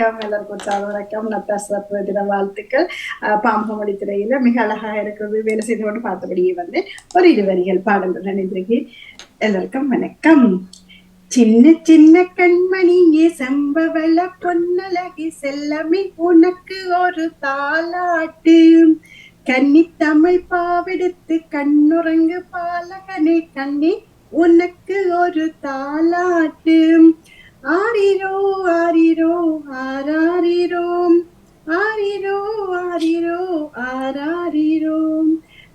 எல்லாருக்கும் உற்சாக வணக்கம் நான் சிறப்பு தின வாழ்த்துக்கள் பாம்பமொழி திரையில மிக அழகா இருக்கிறது வேலை செய்து கொண்டு பார்த்தபடியே வந்து ஒரு இருவரிகள் பாடல்கள் பாடங்கள் நினைந்திருக்கு எல்லாருக்கும் வணக்கம் சின்ன சின்ன கண்மணியே சம்பவல பொன்னழகி செல்லமே உனக்கு ஒரு தாலாட்டு கன்னி தமிழ் பாவெடுத்து கண்ணுறங்கு பாலகனே கண்ணி உனக்கு ஒரு தாலாட்டு ஆரிரோ ஆரிரோ ஆராரிரோம். ஆரிரோ ஆரிரோ ஆராரிரோம்.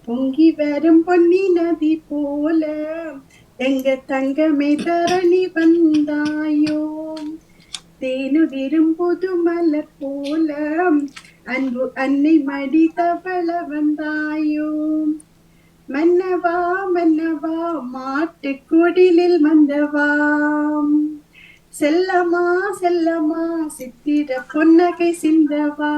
பொங்கி வரும் பொன்னி நதி போல எங்க தங்கமே தரணி வந்தாயோ தேனுதிரும் புது மலர் போல அன்பு அன்னை மடி தவள வந்தாயோ மன்னவா மன்னவா மாட்டு குடிலில் வந்தவா செல்லமா செல்லமா சித்திர புன்னகை சிந்தவா.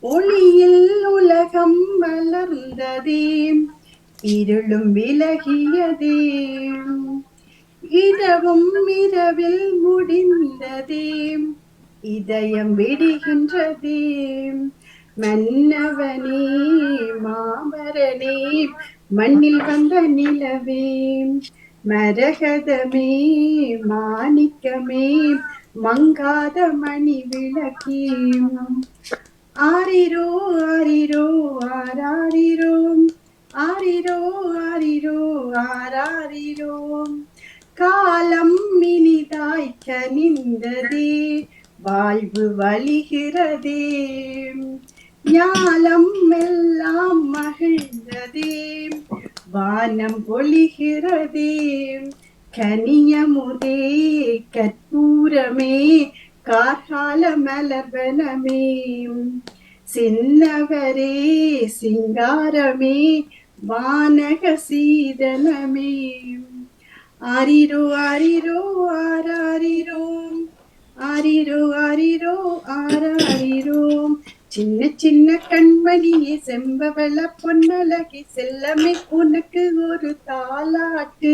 ஒளியில் உலகம் மலர்ந்ததே இருளும் விலகியதே. இரவும் இரவில் முடிந்ததே இதயம் விடுகின்றதே. மன்னவனே மாமரனே மண்ணில் வந்த நிலவே. மரகதமே மாணிக்கமே மங்காத மணி விளக்கே ஆரிரோ ஆரிரோ ஆராரிரோ ஆரிரோ ஆரிரோ ஆராரிரோ. காலம் இனிதாய் நின்றதே வாழ்வு வழிகிறதே. ஞாலம் எல்லாம் மகிழ்ந்ததே. வானம் பொழிகிறதே கனியமுதே கற்பூரமே கார்கால மலர்வனமே. சின்னவரே சிங்காரமே வானக சீதனமே. ஆரிரோ ஆரிரோ ஆராரிரோம். ஆரிரோ ஆரிரோ ஆராரிரோம். சின்ன சின்ன கண்மணியே செம்பவள பொன்னழகி செல்லமே உனக்கு ஒரு தாலாட்டு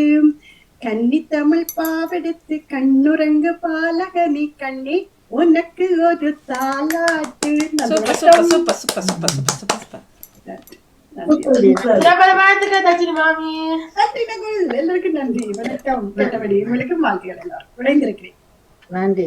கன்னி தமிழ் பாவெடுத்து கண்ணுறங்கு பாலகனி கண்ணே உனக்கு ஒரு தாலாட்டு எல்லாருக்கும் நன்றி. வணக்கம் மற்றபடி உங்களுக்கு வாழ்த்துக்கள் எல்லாரும் விளைந்திருக்கிறேன் நன்றி